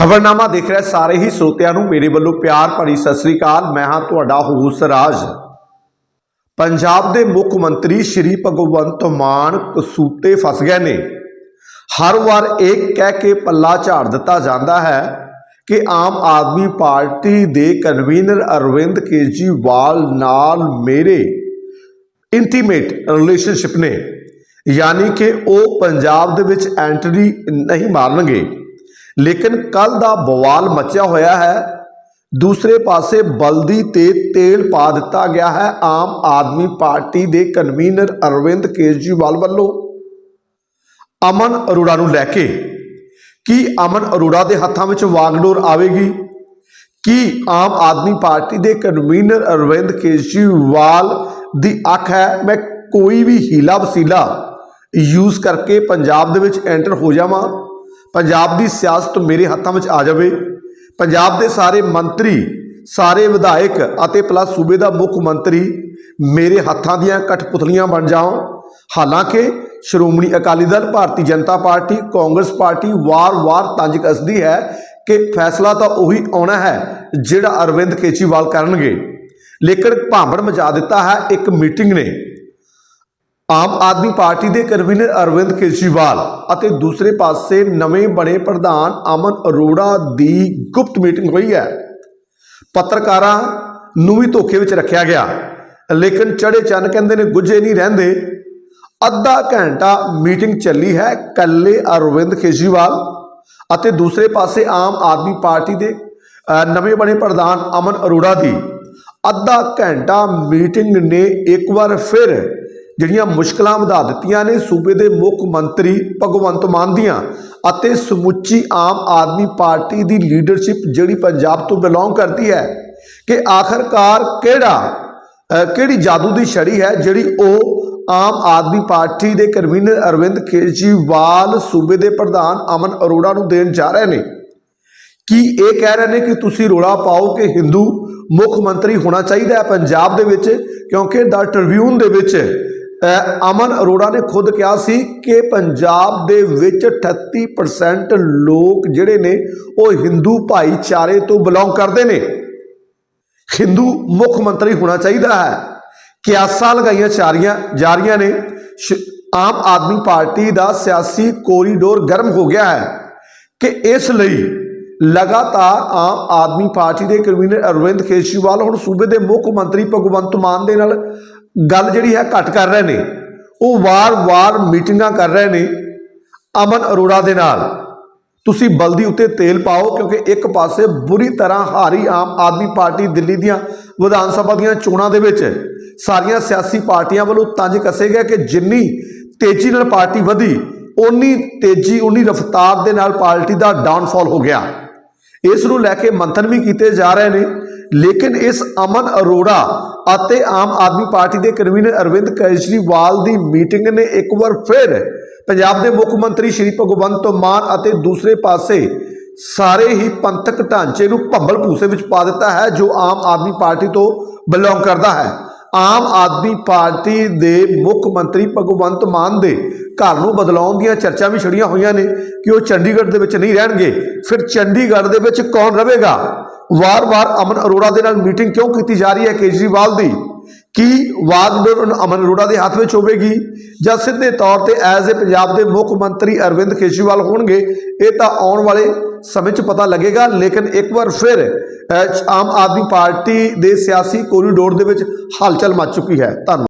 ਖਬਰਨਾਮਾ ਦੇਖ ਰਹੇ ਸਾਰੇ ਹੀ ਸਰੋਤਿਆਂ ਨੂੰ ਮੇਰੇ ਵੱਲੋਂ ਪਿਆਰ ਭਰੀ ਸਤਿ ਸ੍ਰੀ ਅਕਾਲ। ਮੈਂ ਹਾਂ ਤੁਹਾਡਾ ਹੂਸ ਰਾਜ। ਪੰਜਾਬ ਦੇ ਮੁੱਖ ਮੰਤਰੀ ਸ਼੍ਰੀ ਭਗਵੰਤ ਮਾਨ ਕਸੂਤੇ ਫਸ ਗਏ ਨੇ। ਹਰ ਵਾਰ ਇਹ ਕਹਿ ਕੇ ਪੱਲਾ ਝਾੜ ਦਿੱਤਾ ਜਾਂਦਾ ਹੈ ਕਿ ਆਮ ਆਦਮੀ ਪਾਰਟੀ ਦੇ ਕਨਵੀਨਰ ਅਰਵਿੰਦ ਕੇਜਰੀਵਾਲ ਨਾਲ ਮੇਰੇ ਇੰਟੀਮੇਟ ਰਿਲੇਸ਼ਨਸ਼ਿਪ ਨੇ। ਯਾਨੀ ਕਿ ਉਹ ਪੰਜਾਬ ਦੇ ਵਿੱਚ ਐਂਟਰੀ ਨਹੀਂ ਮਾਰਨਗੇ। ਲੇਕਿਨ ਕੱਲ ਦਾ ਬਵਾਲ ਮਚਿਆ ਹੋਇਆ ਹੈ। ਦੂਸਰੇ ਪਾਸੇ ਬਲਦੀ ਤੇ ਤੇਲ ਪਾ ਦਿੱਤਾ ਗਿਆ ਹੈ। ਆਮ ਆਦਮੀ ਪਾਰਟੀ ਦੇ ਕਨਵੀਨਰ ਅਰਵਿੰਦ ਕੇਜਰੀਵਾਲ ਵੱਲੋਂ। ਅਮਨ ਅਰੋੜਾ ਨੂੰ ਲੈ ਕੇ ਕੀ ਅਮਨ ਅਰੋੜਾ ਦੇ ਹੱਥਾਂ ਵਿੱਚ ਵਾਗਡੋਰ ਆਵੇਗੀ? ਕੀ ਆਮ ਆਦਮੀ ਪਾਰਟੀ ਦੇ ਕਨਵੀਨਰ ਅਰਵਿੰਦ ਕੇਜਰੀਵਾਲ ਦੀ ਅੱਖ ਹੈ? ਮੈਂ ਕੋਈ ਵੀ ਹੀਲਾ ਵਸੀਲਾ ਯੂਜ਼ ਕਰਕੇ ਪੰਜਾਬ ਦੇ ਵਿੱਚ ਐਂਟਰ ਹੋ ਜਾਵਾਂ। ਪੰਜਾਬ ਦੀ ਸਿਆਸਤ ਮੇਰੇ ਹੱਥਾਂ ਵਿੱਚ ਆ ਜਾਵੇ। ਪੰਜਾਬ ਦੇ ਸਾਰੇ ਮੰਤਰੀ, ਸਾਰੇ ਵਿਧਾਇਕ ਅਤੇ ਪਲੱਸ ਸੂਬੇ ਦਾ ਮੁੱਖ ਮੰਤਰੀ ਮੇਰੇ ਹੱਥਾਂ ਦੀਆਂ ਕਠਪੁਤਲੀਆਂ ਬਣ ਜਾਓ। ਹਾਲਾਂਕਿ ਸ਼੍ਰੋਮਣੀ ਅਕਾਲੀ ਦਲ, ਭਾਰਤੀ ਜਨਤਾ ਪਾਰਟੀ, ਕਾਂਗਰਸ ਪਾਰਟੀ ਵਾਰ-ਵਾਰ ਤੰਜ ਕੱਸਦੀ ਹੈ ਕਿ ਫੈਸਲਾ ਤਾਂ ਉਹੀ ਆਉਣਾ ਹੈ ਜਿਹੜਾ ਅਰਵਿੰਦ ਕੇਜਰੀਵਾਲ ਕਰਨਗੇ। ਲੇਕਿਨ ਭਾਂਬੜ ਮਚਾ ਦਿੱਤਾ ਹੈ, ਇੱਕ ਮੀਟਿੰਗ ਨੇ। ਆਮ ਆਦਮੀ ਪਾਰਟੀ ਦੇ ਕਨਵੀਨਰ ਅਰਵਿੰਦ ਕੇਜਰੀਵਾਲ ਅਤੇ ਦੂਸਰੇ ਪਾਸੇ ਨਵੇਂ ਬਣੇ ਪ੍ਰਧਾਨ ਅਮਨ ਅਰੋੜਾ ਦੀ ਗੁਪਤ ਮੀਟਿੰਗ ਹੋਈ ਹੈ। ਪੱਤਰਕਾਰਾਂ ਨੂੰ ਵੀ ਧੋਖੇ ਵਿੱਚ ਰੱਖਿਆ ਗਿਆ। ਲੇਕਿਨ ਚੜੇ ਚੰਨ ਕਹਿੰਦੇ ਨੇ ਗੁੱਜੇ ਨਹੀਂ ਰਹਿੰਦੇ। ਅੱਧਾ ਘੰਟਾ ਮੀਟਿੰਗ ਚੱਲੀ ਹੈ ਕੱਲੇ ਅਰਵਿੰਦ ਕੇਜਰੀਵਾਲ ਅਤੇ ਦੂਸਰੇ ਪਾਸੇ ਆਮ ਆਦਮੀ ਪਾਰਟੀ ਦੇ ਨਵੇਂ ਬਣੇ ਪ੍ਰਧਾਨ ਅਮਨ ਅਰੋੜਾ ਦੀ। ਅੱਧਾ ਘੰਟਾ ਮੀਟਿੰਗ ਨੇ ਇੱਕ ਵਾਰ ਫਿਰ ਜਿਹੜੀਆਂ ਮੁਸ਼ਕਲਾਂ ਵਧਾ ਦਿੱਤੀਆਂ ਨੇ ਸੂਬੇ ਦੇ ਮੁੱਖ ਮੰਤਰੀ ਭਗਵੰਤ ਮਾਨ ਦੀਆਂ ਅਤੇ ਸਮੁੱਚੀ ਆਮ ਆਦਮੀ ਪਾਰਟੀ ਦੀ ਲੀਡਰਸ਼ਿਪ ਜਿਹੜੀ ਪੰਜਾਬ ਤੋਂ ਬਿਲੋਂਗ ਕਰਦੀ ਹੈ ਕਿ ਆਖਰਕਾਰ ਕਿਹੜਾ ਕਿਹੜੀ ਜਾਦੂ ਦੀ ਛੜੀ ਹੈ ਜਿਹੜੀ ਉਹ ਆਮ ਆਦਮੀ ਪਾਰਟੀ ਦੇ ਕਨਵੀਨਰ ਅਰਵਿੰਦ ਕੇਜਰੀਵਾਲ ਸੂਬੇ ਦੇ ਪ੍ਰਧਾਨ ਅਮਨ ਅਰੋੜਾ ਨੂੰ ਦੇਣ ਜਾ ਰਹੇ ਨੇ। ਕੀ ਇਹ ਕਹਿ ਰਹੇ ਨੇ ਕਿ ਤੁਸੀਂ ਰੋਲਾ ਪਾਓ ਕਿ ਹਿੰਦੂ ਮੁੱਖ ਮੰਤਰੀ ਹੋਣਾ ਚਾਹੀਦਾ ਹੈ ਪੰਜਾਬ ਦੇ ਵਿੱਚ? ਕਿਉਂਕਿ ਦਾ ਟ੍ਰਿਬਿਊਨ ਦੇ ਵਿੱਚ ਅਮਨ ਅਰੋੜਾ ਨੇ ਖੁਦ ਕਿਹਾ ਸੀ ਕਿ ਪੰਜਾਬ ਦੇ ਵਿੱਚ 38% ਲੋਕ ਜਿਹੜੇ ਨੇ ਉਹ ਹਿੰਦੂ ਭਾਈਚਾਰੇ ਤੋਂ ਬਿਲੋਂਗ ਕਰਦੇ ਨੇ। ਹਿੰਦੂ ਮੁੱਖ ਮੰਤਰੀ ਹੋਣਾ ਚਾਹੀਦਾ ਹੈ। ਕਿਆਸਾਂ ਲਗਾਈਆਂ ਚਾਰੀਆਂ ਜਾ ਰਹੀਆਂ ਨੇ। ਸ਼- ਆਮ ਆਦਮੀ ਪਾਰਟੀ ਦਾ ਸਿਆਸੀ ਕੋਰੀਡੋਰ ਗਰਮ ਹੋ ਗਿਆ ਹੈ ਕਿ ਇਸ ਲਈ ਲਗਾਤਾਰ ਆਮ ਆਦਮੀ ਪਾਰਟੀ ਦੇ ਕਨਵੀਨਰ ਅਰਵਿੰਦ ਕੇਜਰੀਵਾਲ ਹੁਣ ਸੂਬੇ ਦੇ ਮੁੱਖ ਮੰਤਰੀ ਭਗਵੰਤ ਮਾਨ ਦੇ ਨਾਲ ਗੱਲ ਜਿਹੜੀ ਹੈ ਘੱਟ ਕਰ ਰਹੇ ਨੇ। ਉਹ ਵਾਰ-ਵਾਰ ਮੀਟਿੰਗਾਂ ਕਰ ਰਹੇ ਨੇ ਅਮਨ ਅਰੋੜਾ ਦੇ ਨਾਲ। ਤੁਸੀਂ ਬਲਦੀ ਉੱਤੇ ਤੇਲ ਪਾਓ ਕਿਉਂਕਿ ਇੱਕ ਪਾਸੇ ਬੁਰੀ ਤਰ੍ਹਾਂ ਹਾਰੀ ਆਮ ਆਦਮੀ ਪਾਰਟੀ ਦਿੱਲੀ ਦੀਆਂ ਵਿਧਾਨ ਸਭਾ ਦੀਆਂ ਚੋਣਾਂ ਦੇ ਵਿੱਚ ਸਾਰੀਆਂ ਸਿਆਸੀ ਪਾਰਟੀਆਂ ਵੱਲੋਂ ਤੰਜ ਕੱਸੇ ਗਿਆ ਕਿ ਜਿੰਨੀ ਤੇਜ਼ੀ ਨਾਲ ਪਾਰਟੀ ਵਧੀ ਉਨੀ ਤੇਜ਼ੀ ਉਨੀ ਰਫ਼ਤਾਰ ਦੇ ਨਾਲ ਪਾਰਟੀ ਦਾ ਡਾਊਨਫਾਲ ਹੋ ਗਿਆ। ਇਸ ਨੂੰ ਲੈ ਕੇ ਮੰਥਨ ਵੀ ਕੀਤੇ ਜਾ ਰਹੇ ਨੇ। ਲੇਕਿਨ ਇਸ ਅਮਨ ਅਰੋੜਾ ਅਤੇ ਆਮ ਆਦਮੀ ਪਾਰਟੀ ਦੇ ਕਨਵੀਨਰ ਅਰਵਿੰਦ ਕੇਜਰੀਵਾਲ ਦੀ ਮੀਟਿੰਗ ਨੇ ਇੱਕ ਵਾਰ ਫਿਰ ਪੰਜਾਬ ਦੇ ਮੁੱਖ ਮੰਤਰੀ ਸ਼੍ਰੀ ਭਗਵੰਤ ਮਾਨ ਅਤੇ ਦੂਸਰੇ ਪਾਸੇ ਸਾਰੇ ਹੀ ਪੰਥਕ ਢਾਂਚੇ ਨੂੰ ਭੰਬਲ ਭੂਸੇ ਵਿੱਚ ਪਾ ਦਿੱਤਾ ਹੈ, ਜੋ ਆਮ ਆਦਮੀ ਪਾਰਟੀ ਤੋਂ ਬਿਲੋਂਗ ਕਰਦਾ ਹੈ। ਆਮ ਆਦਮੀ ਪਾਰਟੀ ਦੇ ਮੁੱਖ ਮੰਤਰੀ ਭਗਵੰਤ ਮਾਨ ਦੇ ਘਰ ਨੂੰ ਬਦਲਾਉਣ ਦੀਆਂ ਚਰਚਾ ਵੀ ਛੜੀਆਂ ਹੋਈਆਂ ਨੇ ਕਿ ਉਹ ਚੰਡੀਗੜ੍ਹ ਦੇ ਵਿੱਚ ਨਹੀਂ ਰਹਿਣਗੇ। ਫਿਰ ਚੰਡੀਗੜ੍ਹ ਦੇ ਵਿੱਚ ਕੌਣ ਰਹੇਗਾ? ਵਾਰ-ਵਾਰ ਅਮਨ ਅਰੋੜਾ ਦੇ ਨਾਲ ਮੀਟਿੰਗ ਕਿਉਂ ਕੀਤੀ ਜਾ ਰਹੀ ਹੈ? ਕੇਜਰੀਵਾਲ ਦੀ ਕੀ ਵਾਗਡੋਰ ਅਮਨ ਅਰੋੜਾ ਦੇ ਹੱਥ ਵਿੱਚ ਹੋਵੇਗੀ ਜਾਂ ਸਿੱਧੇ ਤੌਰ ਤੇ ਐਜ਼ ਏ ਪੰਜਾਬ ਦੇ ਮੁੱਖ ਮੰਤਰੀ ਅਰਵਿੰਦ ਕੇਜਰੀਵਾਲ ਹੋਣਗੇ, ਇਹ ਤਾਂ ਆਉਣ ਵਾਲੇ ਸਮੇਂ 'ਚ ਪਤਾ ਲੱਗੇਗਾ। ਲੇਕਿਨ ਇੱਕ ਵਾਰ ਫਿਰ ਆਮ ਆਦਮੀ ਪਾਰਟੀ ਦੇ ਸਿਆਸੀ ਕੋਰੀਡੋਰ ਦੇ ਵਿੱਚ ਹਲਚਲ ਮਚ ਚੁੱਕੀ ਹੈ। ਧੰਨਵਾਦ।